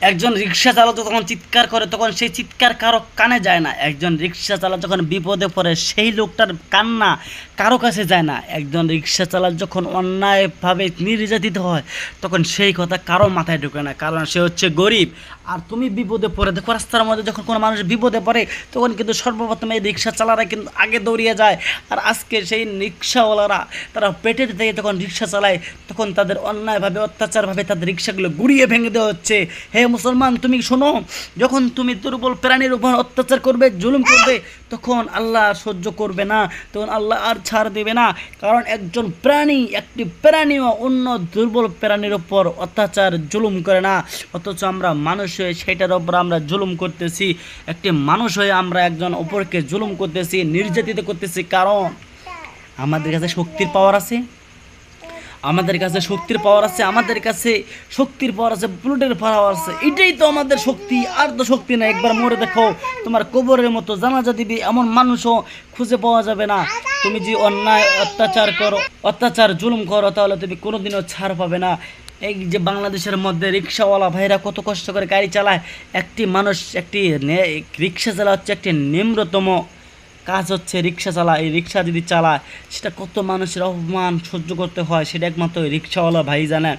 একজন রিক্সা চালক যখন চিৎকার করে, তখন সেই চিৎকার কারও কানে যায় না। একজন রিক্সা চালক যখন বিপদে পড়ে, সেই লোকটার কান্না কারও কাছে যায় না। একজন রিক্সা চালক যখন অন্যায়ভাবে নির্যাতিত হয়, তখন সেই কথা কারও মাথায় ঢোকে না। কারণ সে হচ্ছে গরিব। আর তুমি বিপদে পড়ে, দেখো রাস্তার মধ্যে যখন কোনো মানুষ বিপদে পড়ে, তখন কিন্তু সর্বপ্রথম এই রিক্সা চালারা কিন্তু আগে দৌড়িয়ে যায়। আর আজকে সেই রিক্সাওয়ালারা তারা পেটের থেকে যখন রিক্সা চালায়, তখন তাদের অন্যায়ভাবে, অত্যাচারভাবে তাদের রিক্সাগুলো গুড়িয়ে ভেঙে দেওয়া হচ্ছে। হে মুসলমান, তুমি শোনো, যখন তুমি দুর্বল প্রাণীর উপর অত্যাচার করবে, জুলুম করবে, তখন আল্লাহ সহ্য করবে না, তখন আল্লাহ আর ছাড় দেবে না। কারণ একজন প্রাণী, একটি প্রাণীও অন্য দুর্বল প্রাণীর উপর অত্যাচার, জুলুম করে না। অথচ আমরা মানুষ হয়ে সেটার উপর আমরা জুলুম করতেছি। একটি মানুষ হয়ে আমরা একজন অপরকে জুলুম করতেছি, নির্যাতিত করতেছি। কারণ আমাদের কাছে শক্তির পাওয়ার আছে। আমাদের কাছে শক্তির পাওয়ার আছে, আমাদের কাছে শক্তির পাওয়ার আছে বুলেটের পাওয়ার আছে। এটাই তো আমাদের শক্তি। আর তো শক্তি না একবার মরে দেখো, তোমার কবরের মতো জানাজা দিবি। এমন মানুষও খুঁজে পাওয়া যাবে না। তুমি যে অন্যায়, অত্যাচার করো, অত্যাচার, জুলুম করো, তাহলে তুমি কোনোদিনও ছাড় পাবে না। এই যে বাংলাদেশের মধ্যে রিক্সাওয়ালা ভাইরা কত কষ্ট করে গাড়ি চালায়। একটি মানুষ, একটি রিক্সা চালা হচ্ছে একটি নিম্নতম কাজ হচ্ছে, রিক্সা চালা এই রিক্সা যদি চালায়, সেটা কত মানুষের অপমান সহ্য করতে হয়, সেটা একমাত্র রিক্সাওয়ালা ভাই জানে।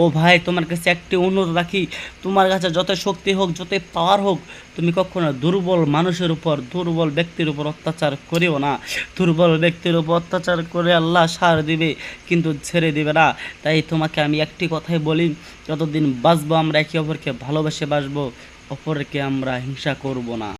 ও ভাই, তোমার কাছে একটি অনুরোধ রাখি, তোমার কাছে যত শক্তি হোক, যত পাওয়ার হোক, তুমি কখনো দুর্বল মানুষের উপর, দুর্বল ব্যক্তির উপর অত্যাচার করিও না। দুর্বল ব্যক্তির উপর অত্যাচার করে আল্লাহ সার দিবে, কিন্তু ছেড়ে দিবে না। তাই তোমাকে আমি একটি কথাই বলি, যতদিন বাঁচবো আমরা একে অপরকে ভালোবেসে বাসবো অপরকে আমরা হিংসা করব না।